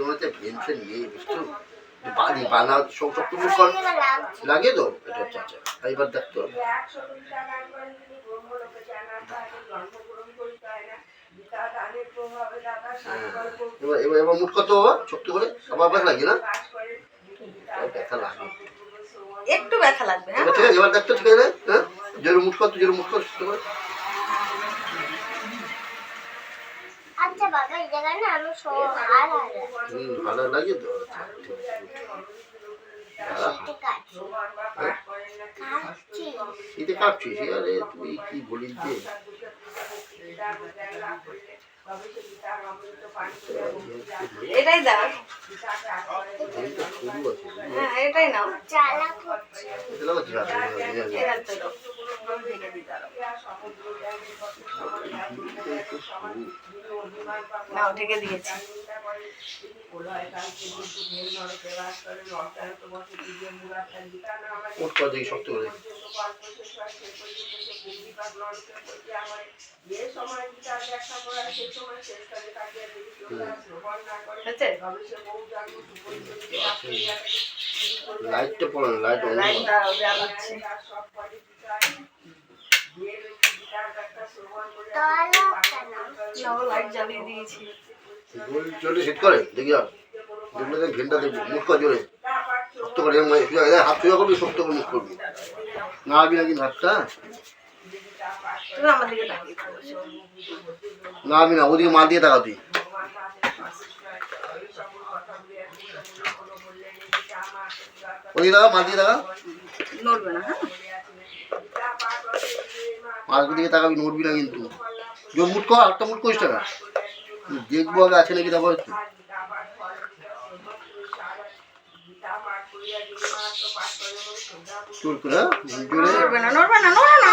মধ্যে বাড়ি বানা সব তুমি কর। লাগে তো এটা আচ্ছা। দেখতো এবার এবার এবার কত বাবা ছোট্ট করে। আবার ব্যথা লাগে না? ব্যথা লাগে একটু ব্যথা লাগবে হ্যাঁ। এবার ঠিক আছে এবার দেখতো ঠিক আছে। হ্যাঁ? জোরে মুখ কত জোরে মুখ কর ছোট্ট করে আচ্ছা বাবা এই জায়গায় না আমি সব হার হার হুম ভালো লাগে তো। শীতে কাঁপছিস আরে তুই কি বলিস যে? এটাই দাও। আছে হ্যাঁ এটাই নাও। চালাক হচ্ছে এরা তো। ঢেকে দিয়েছি লাইটটা না লাইট লাইট করো। দাও জ্বালাচ্ছি চালাক কেন নাও লাইট জ্বালিয়ে দিয়েছি। জোরে জোরে করে দেখি আর। দেখলে দেখ ঘেনটা দেখব মুখ কর জোরে শক্ত করে এরম হাত সোজা করবি শক্ত করে মুখ করবি। না আবি না ওদিকে মাল দিয়ে টাকা তুই ওদিকে মাল দিয়ে টাকা নড়বে না হ্যাঁ? মালগুলো দিকে তাকাবি নড়বি না কিন্তু। জোর মুট কর হাতটা মুট করিস টাকা দেখব আগে আছে নাকি তারপর একটু। জোর করে হ্যাঁ? নড়বে না নড়বে না নড়বে না।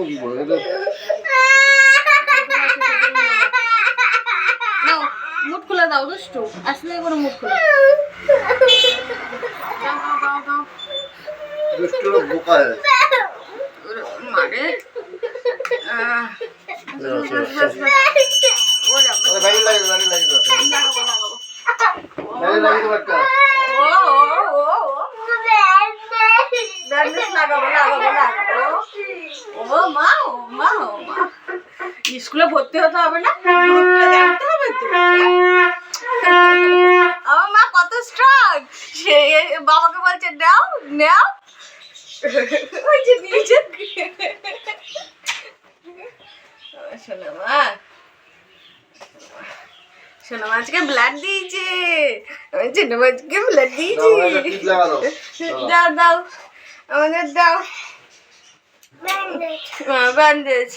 কি বলে এটা নাও মুখ খুলে দাও দুষ্টু আসলে করে মুখ খুলে। দুষ্ট বোকা মারে। স্কুলে ভর্তি হতে হবে না? হবে তো? বাবাকে বলছে নাও নাও। ওই যে নিয়েছে শোনো মা শোনো আজকে ব্লাড দিয়েছে। ছোট মাছকে ব্লাড দিয়েছি। দাও দাও। আমাদের দাও ব্যান্ডেজ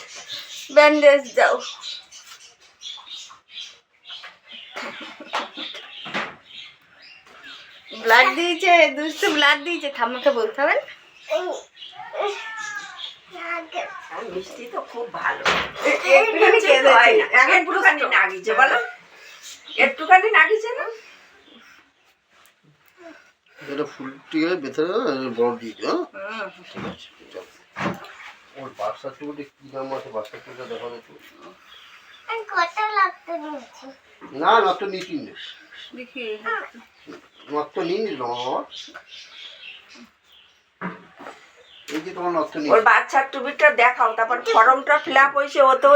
ব্যান্ডেজ দাও। ব্লাড দিয়েছে দুষ্টু ব্লাড দিয়েছে। ঠাম্মাকে বলতে হবে মিষ্টি তো খুব ভালো। হয় এখন পুরো একটুখানি নাগিছে বলো। একটুখানি নাগিছে না? এটা ফুলটিকে ভেতরে বড় দিয়ে দিও হ্যাঁ? ঠিক আছে ওর বাচ্চা চুলটি কি নাম আছে? বাচ্চা চুলটা দেখা নিয়েছি না রত দেখি। নষ্ট নিয়ে নিল এই যে তোমার নষ্ট নিয়ে ওর বাচ্চার টুবিটা দেখাও তারপর ফর্মটা ফিল আপ হয়েছে ও তো